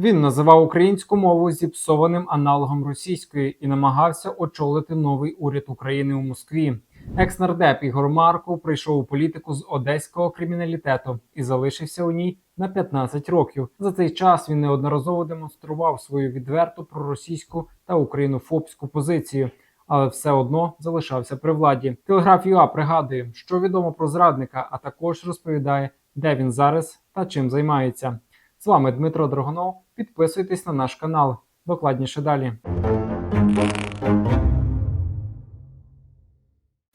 Він називав українську мову зіпсованим аналогом російської і намагався очолити новий уряд України у Москві. Екс-нардеп Ігор Марков прийшов у політику з одеського криміналітету і залишився у ній на 15 років. За цей час він неодноразово демонстрував свою відверту проросійську та українофобську позицію, але все одно залишався при владі. Телеграф ЮА пригадує, що відомо про зрадника, а також розповідає, де він зараз та чим займається. З вами Дмитро Драгонов. Підписуйтесь на наш канал. Докладніше далі.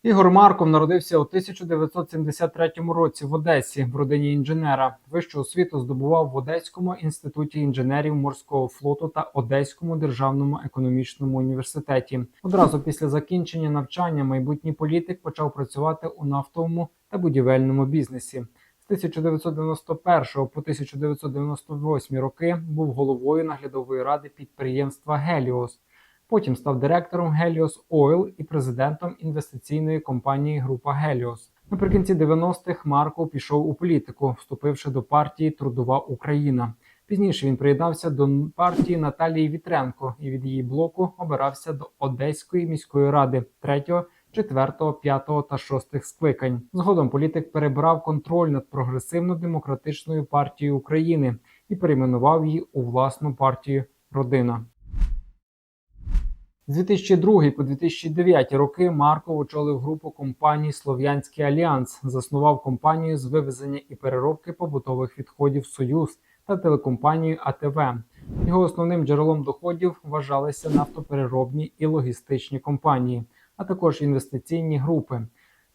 Ігор Марков народився у 1973 році в Одесі в родині інженера. Вищу освіту здобував в Одеському інституті інженерів морського флоту та Одеському державному економічному університеті. Одразу після закінчення навчання майбутній політик почав працювати у нафтовому та будівельному бізнесі. З 1991 по 1998 роки був головою наглядової ради підприємства Геліос. Потім став директором Helios Oil і президентом інвестиційної компанії Група Helios. Наприкінці 90-х Марков пішов у політику, вступивши до партії Трудова Україна. Пізніше він приєднався до партії Наталії Вітренко і від її блоку обирався до Одеської міської ради 3, 4, 5 та 6 скликань. Згодом політик перебрав контроль над прогресивно-демократичною партією України і перейменував її у власну партію Родина. З 2002 по 2009 роки Марков очолив групу компаній Слов'янський Альянс, заснував компанію з вивезення і переробки побутових відходів Союз та телекомпанію АТВ. Його основним джерелом доходів вважалися нафтопереробні і логістичні компанії, а також інвестиційні групи.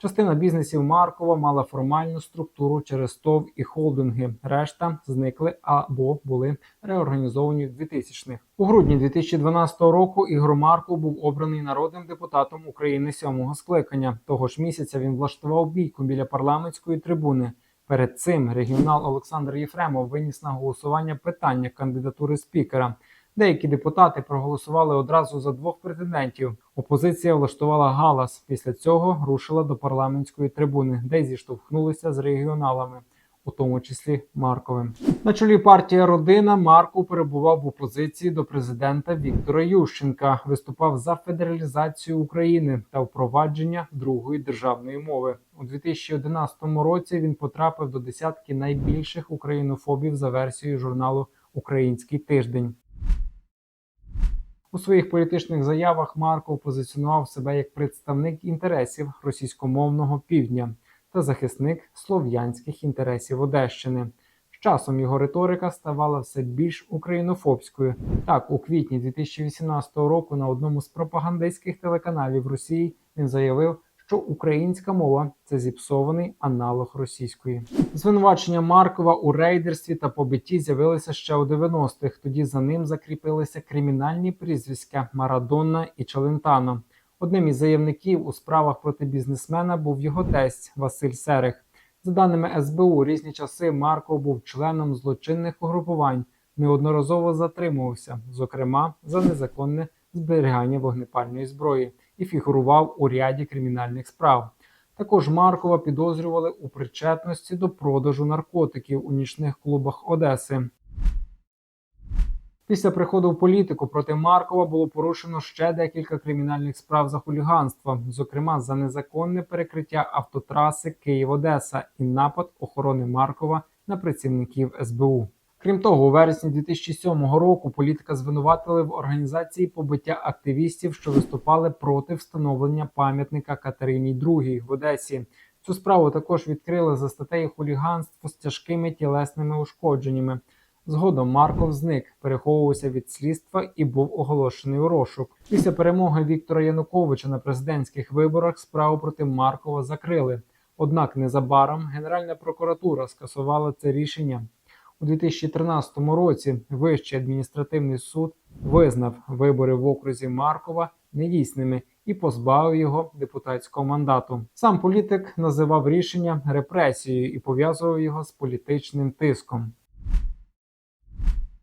Частина бізнесів Маркова мала формальну структуру через ТОВ і холдинги. Решта зникли або були реорганізовані в 2000-х. У грудні 2012 року Ігор Марков був обраний народним депутатом України сьомого скликання. Того ж місяця він влаштував бійку біля парламентської трибуни. Перед цим регіонал Олександр Єфремов виніс на голосування питання кандидатури спікера. Деякі депутати проголосували одразу за двох претендентів. Опозиція влаштувала галас. Після цього рушила до парламентської трибуни, де зіштовхнулися з регіоналами, у тому числі Марковим. На чолі партії Родина Марков перебував в опозиції до президента Віктора Ющенка, виступав за федералізацію України та впровадження другої державної мови. У 2011 році він потрапив до десятки найбільших українофобів за версією журналу Український тиждень. У своїх політичних заявах Марков позиціонував себе як представник інтересів російськомовного півдня та захисник слов'янських інтересів Одещини. З часом його риторика ставала все більш українофобською. Так, у квітні 2018 року на одному з пропагандистських телеканалів Росії він заявив, що українська мова це зіпсований аналог російської. Звинувачення Маркова у рейдерстві та побитті з'явилися ще у 90-х. Тоді за ним закріпилися кримінальні прізвиська Марадонна і Челентано. Одним із заявників у справах проти бізнесмена був його тесть Василь Серех. За даними СБУ, різні часи Марков був членом злочинних угрупувань, неодноразово затримувався, зокрема за незаконне зберігання вогнепальної зброї і фігурував у ряді кримінальних справ. Також Маркова підозрювали у причетності до продажу наркотиків у нічних клубах Одеси. Після приходу в політику проти Маркова було порушено ще декілька кримінальних справ за хуліганство, зокрема за незаконне перекриття автотраси Київ-Одеса і напад охорони Маркова на працівників СБУ. Крім того, у вересні 2007 року політика звинуватили в організації побиття активістів, що виступали проти встановлення пам'ятника Катерині II в Одесі. Цю справу також відкрили за статтею хуліганство з тяжкими тілесними ушкодженнями. Згодом Марков зник, переховувався від слідства і був оголошений у розшук. Після перемоги Віктора Януковича на президентських виборах справу проти Маркова закрили. Однак незабаром Генеральна прокуратура скасувала це рішення. У 2013 році Вищий адміністративний суд визнав вибори в окрузі Маркова недійсними і позбавив його депутатського мандату. Сам політик називав рішення репресією і пов'язував його з політичним тиском.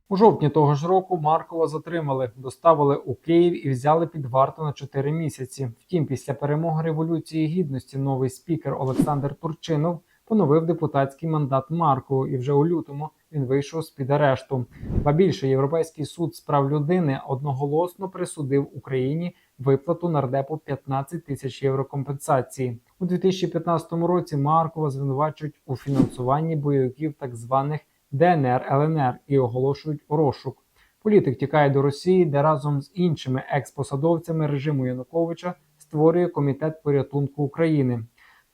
У жовтні того ж року Маркова затримали, доставили у Київ і взяли під варту на 4 місяці. Втім, після перемоги революції гідності новий спікер Олександр Турчинов поновив депутатський мандат Маркову, і вже у лютому він вийшов з під арешту. Ба більше європейський суд з прав людини одноголосно присудив Україні виплату нардепу 15 тисяч євро компенсації. У 2015 році Маркова звинувачують у фінансуванні бойовиків так званих ДНР ЛНР і оголошують розшук. Політик тікає до Росії, де разом з іншими експосадовцями режиму Януковича створює комітет порятунку України.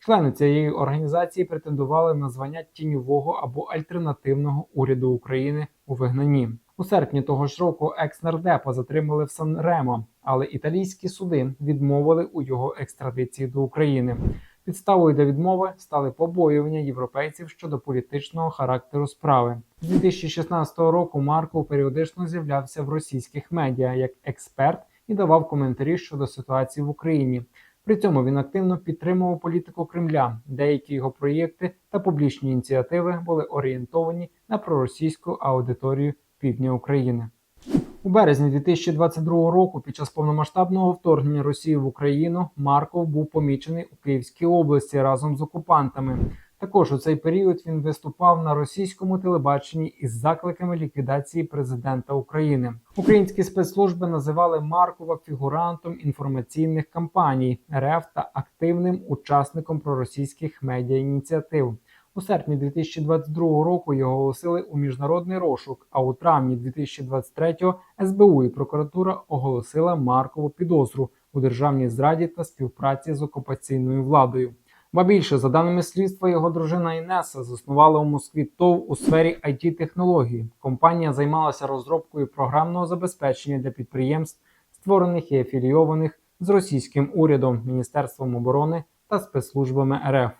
Члени цієї організації претендували на звання тіньового або альтернативного уряду України у вигнанні. У серпні того ж року екс-нардепа затримали в Сан-Ремо, але італійські суди відмовили у його екстрадиції до України. Підставою для відмови стали побоювання європейців щодо політичного характеру справи. З 2016 року Марков періодично з'являвся в російських медіа як експерт і давав коментарі щодо ситуації в Україні. При цьому він активно підтримував політику Кремля. Деякі його проєкти та публічні ініціативи були орієнтовані на проросійську аудиторію півдня України. У березні 2022 року, під час повномасштабного вторгнення Росії в Україну, Марков був помічений у Київській області разом з окупантами. Також у цей період він виступав на російському телебаченні із закликами ліквідації президента України. Українські спецслужби називали Маркова фігурантом інформаційних кампаній РФ та активним учасником проросійських медіаініціатив. У серпні 2022 року його оголосили у міжнародний розшук. А у травні 2023 СБУ і прокуратура оголосила Маркову підозру у державній зраді та співпраці з окупаційною владою. Ба більше, за даними слідства, його дружина Інеса заснувала у Москві ТОВ у сфері it технології Компанія займалася розробкою програмного забезпечення для підприємств, створених і афілійованих з російським урядом, Міністерством оборони та спецслужбами РФ.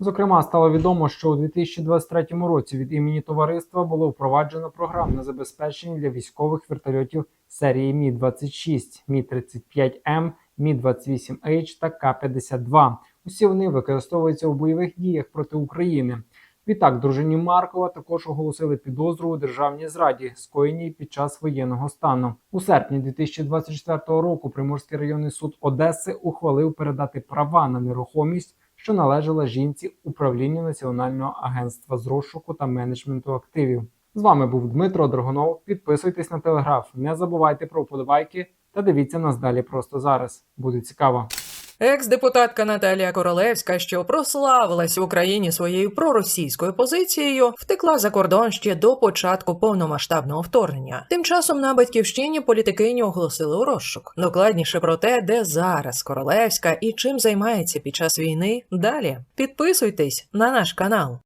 Зокрема, стало відомо, що у 2023 році від імені товариства було впроваджено програмне забезпечення для військових вертольотів серії Мі 26 Мі 35М Мі-28H та К-52. Усі вони використовуються у бойових діях проти України. Відтак, дружині Маркова також оголосили підозру у державній зраді, скоєній під час воєнного стану. У серпні 2024 року Приморський районний суд Одеси ухвалив передати права на нерухомість, що належала жінці управлінню Національного агентства з розшуку та менеджменту активів. З вами був Дмитро Драгунов. Підписуйтесь на телеграф, не забувайте про вподобайки та дивіться нас далі просто зараз. Буде цікаво. Екс-депутатка Наталія Королевська, що прославилась в Україні своєю проросійською позицією, втекла за кордон ще до початку повномасштабного вторгнення. Тим часом на батьківщині політикині оголосили у розшук. Докладніше про те, де зараз Королевська і чим займається під час війни. Далі підписуйтесь на наш канал.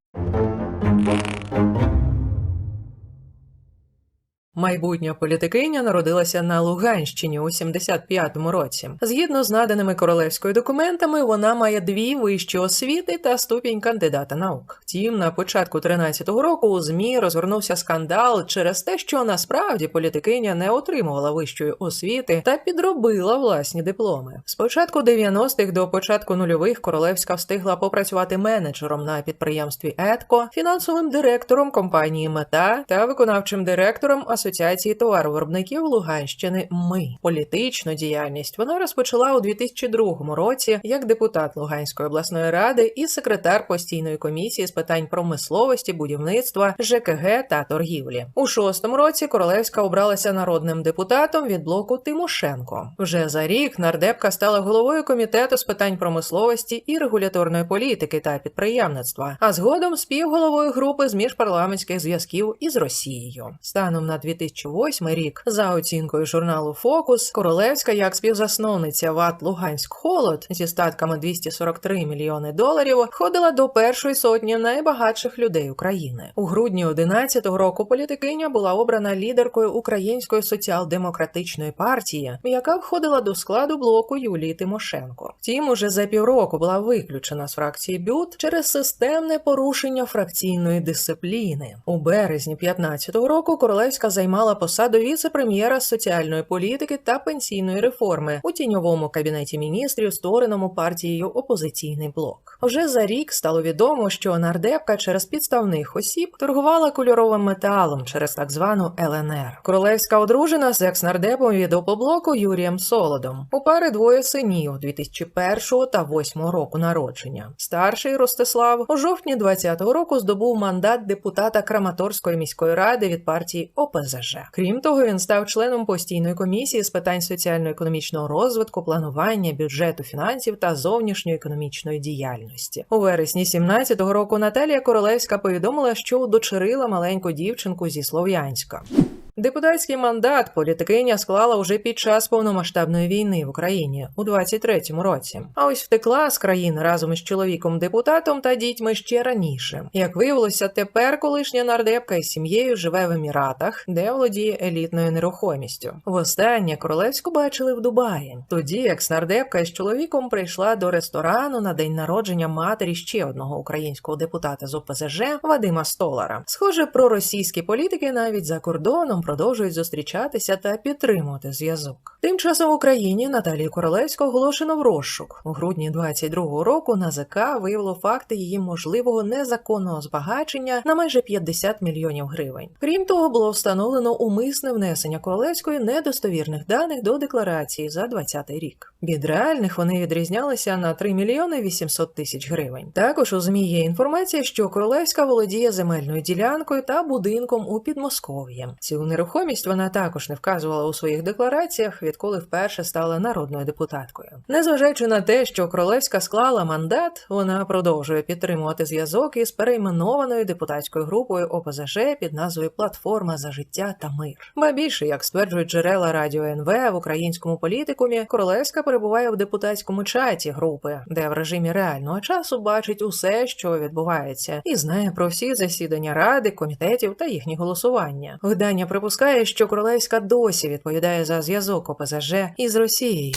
Майбутня політикиня народилася на Луганщині у 75-му році. Згідно з наданими королевською документами, вона має дві вищі освіти та ступінь кандидата наук. Втім, на початку 13-го року у змі розгорнувся скандал через те, що насправді політикиня не отримувала вищої освіти та підробила власні дипломи. З початку 90-х до початку нульових королевська встигла попрацювати менеджером на підприємстві Етко, фінансовим директором компанії Мета та виконавчим директором Асоціації товаровиробників Луганщини. Ми політичну діяльність вона розпочала у 2002 році як депутат Луганської обласної ради і секретар постійної комісії з питань промисловості, будівництва, ЖКГ та торгівлі. У шостому році Королевська обралася народним депутатом від блоку Тимошенко. Вже за рік нардепка стала головою комітету з питань промисловості і регуляторної політики та підприємництва, а згодом співголовою групи з міжпарламентських зв'язків із Росією. Станом на 2008 рік, за оцінкою журналу Фокус, Королевська як співзасновниця ВАТ Луганськ Холод зі статками 243 мільйони доларів входила до першої сотні найбагатших людей України. У грудні 2011 року політикиня була обрана лідеркою Української соціал-демократичної партії, яка входила до складу блоку Юлії Тимошенко. Втім, уже за півроку була виключена з фракції БЮТ через системне порушення фракційної дисципліни. У березні 2015 року Королевська займала займала посаду віце-прем'єра соціальної політики та пенсійної реформи у тіньовому кабінеті міністрів, створеному партією Опозиційний блок. Вже за рік стало відомо, що нардепка через підставних осіб торгувала кольоровим металом через так звану ЛНР. Королевська одружена з екс-нардепом від опоблоку Юрієм Солодом. У пари двоє синів 2001 та 2008 року народження. Старший Ростислав у жовтні 2020 року здобув мандат депутата Краматорської міської ради від партії ОПЗЖ. Крім того, він став членом постійної комісії з питань соціально-економічного розвитку, планування, бюджету, фінансів та зовнішньоекономічної діяльності. У вересні 2017 року Наталія Королевська повідомила, що удочерила маленьку дівчинку зі Слов'янська. Депутатський мандат політикиня склала уже під час повномасштабної війни в Україні у 23-му році. А ось втекла з країни разом із чоловіком депутатом та дітьми ще раніше. Як виявилося, тепер колишня нардепка із сім'єю живе в Еміратах, де володіє елітною нерухомістю. Востаннє королевську бачили в Дубаї. Тоді екс-нардепка із чоловіком прийшла до ресторану на день народження матері ще одного українського депутата з ОПЗЖ Вадима Столара. Схоже, проросійські політики навіть за кордоном продовжують зустрічатися та підтримувати зв'язок. Тим часом в Україні Наталію Королевську оголошено в розшук. У грудні 22-го року НАЗК виявило факти її можливого незаконного збагачення на майже 50 мільйонів гривень. Крім того, було встановлено умисне внесення королевської недостовірних даних до декларації за 20 рік. Від реальних вони відрізнялися на 3 мільйони 800 тисяч гривень. Також у ЗМІ є інформація, що королевська володіє земельною ділянкою та будинком у Підмосков'ї. Цю нерухомість вона також не вказувала у своїх деклараціях, відколи вперше стала народною депутаткою. Незважаючи на те, що королевська склала мандат, вона продовжує підтримувати зв'язок із перейменованою депутатською групою ОПЗЖ під назвою Платформа за життя та мир. Ба більше, як стверджують джерела радіо НВ в українському політикумі, королевська перебуває в депутатському чаті групи, де в режимі реального часу бачить усе, що відбувається, і знає про всі засідання ради, комітетів та їхні голосування. Видання припускає, що королевська досі відповідає за зв'язок ОПЗЖ із Росією.